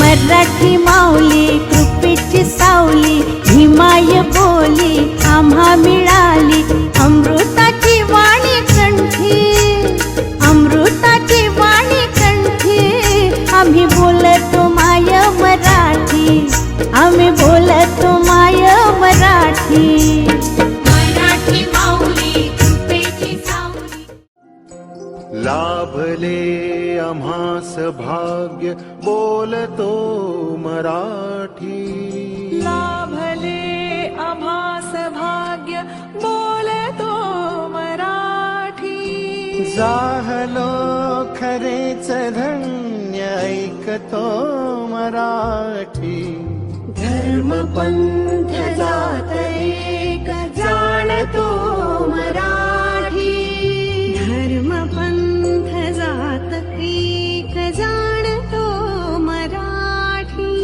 मराठी माऊली कृपेची सावली हिमाय बोली आम्हा मिळाली. अमृताची वाणी कंठी अमृताची वाणी कंठी आम्ही बोल आम्ही बोलतो माय मराठी. लाभले आम्हास भाग्य बोलतो मराठी. लाभले आभास भाग्य बोलतो मराठी. जाहलो खरेच धन्य ऐकतो मराठी. जाणतो मराठी। धर्म पंथ जात एक जाणतो मराठी।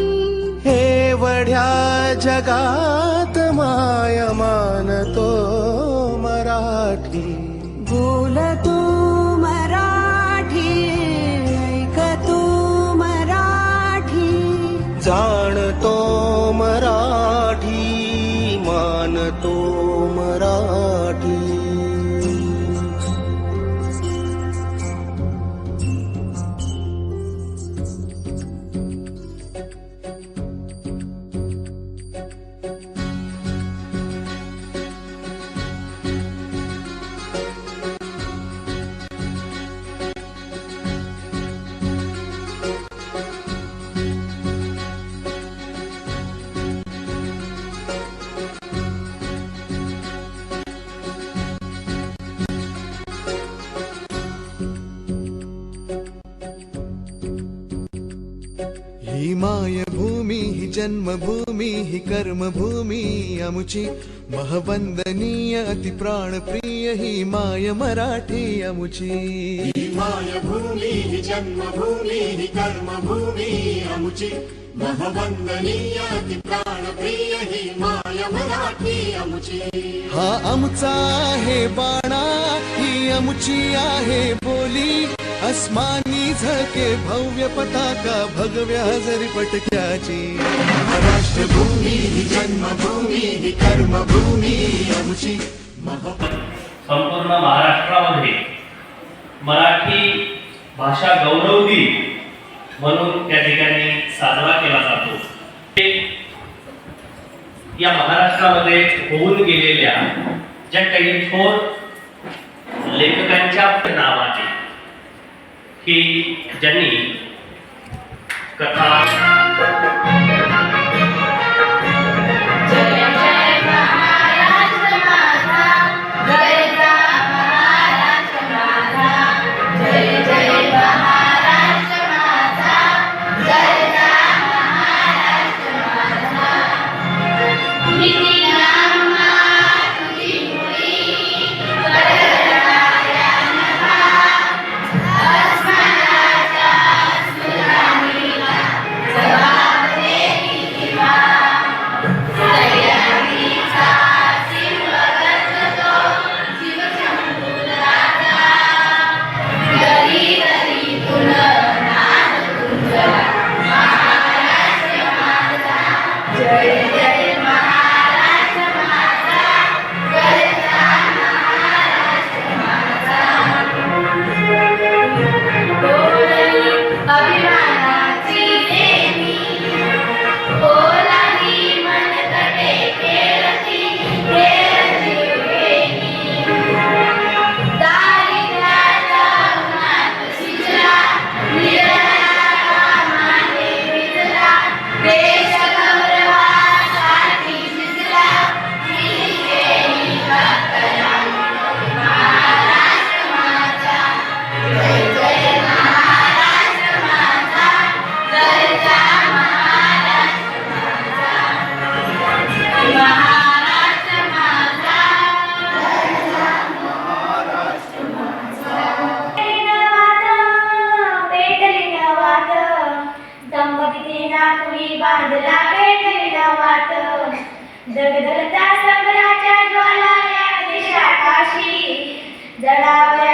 हे वढ्या जगात माय मानतो मराठी मायभूमी ही जन्मभूमी ही कर्मभूमी अमुची महवंदनीय अति प्राणप्रिय ही माय मराठी अमुची मायभूमी हि जन्मभूमी हि कर्मभूमी अमुची महवंदनीय अति प्राणप्रिय हि माय मराठी अमुची हा आमचा आहे बाणा ही अमुची आहे बोली. अस्मानी झळके भव्य पताका भगव्या हजरी पटक्याची. महाराष्ट्रभूमी हि जन्मभूमी हि कर्मभूमी अमुची संपूर्ण महाराष्ट्रामध्ये मराठी भाषा गौरव दिन म्हणून त्या ठिकाणी साजरा केला जातो. ते या महाराष्ट्रामध्ये होऊन गेलेल्या ज्या काही थोर लेखकांच्या नावाचे की ज्यांनी कथा जगदलता समराच्या ज्वाला या दिशाकाशी जडावया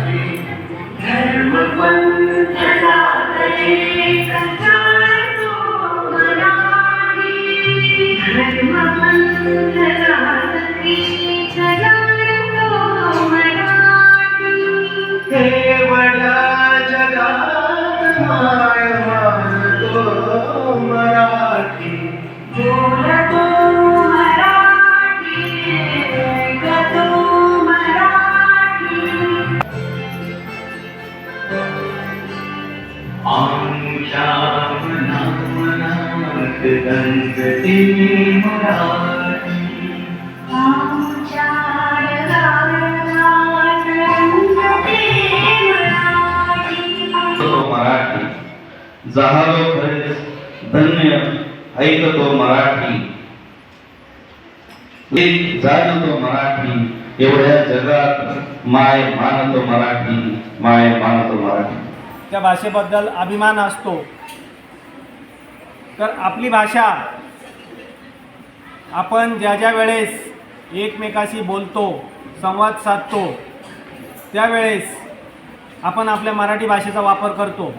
जहालो खरेच धन्य ऐकतो मराठी? एक जाणतो मराठी एवढ्या जगात माय मानतो मराठी माय मानतो मराठी. त्या भाषेबद्दल अभिमान असतो. तर आपली भाषा आपण ज्या ज्या वेळेस एकमेकाशी बोलतो संवाद साधतो त्यावेळेस आपण आपल्या मराठी भाषेचा वापर करतो.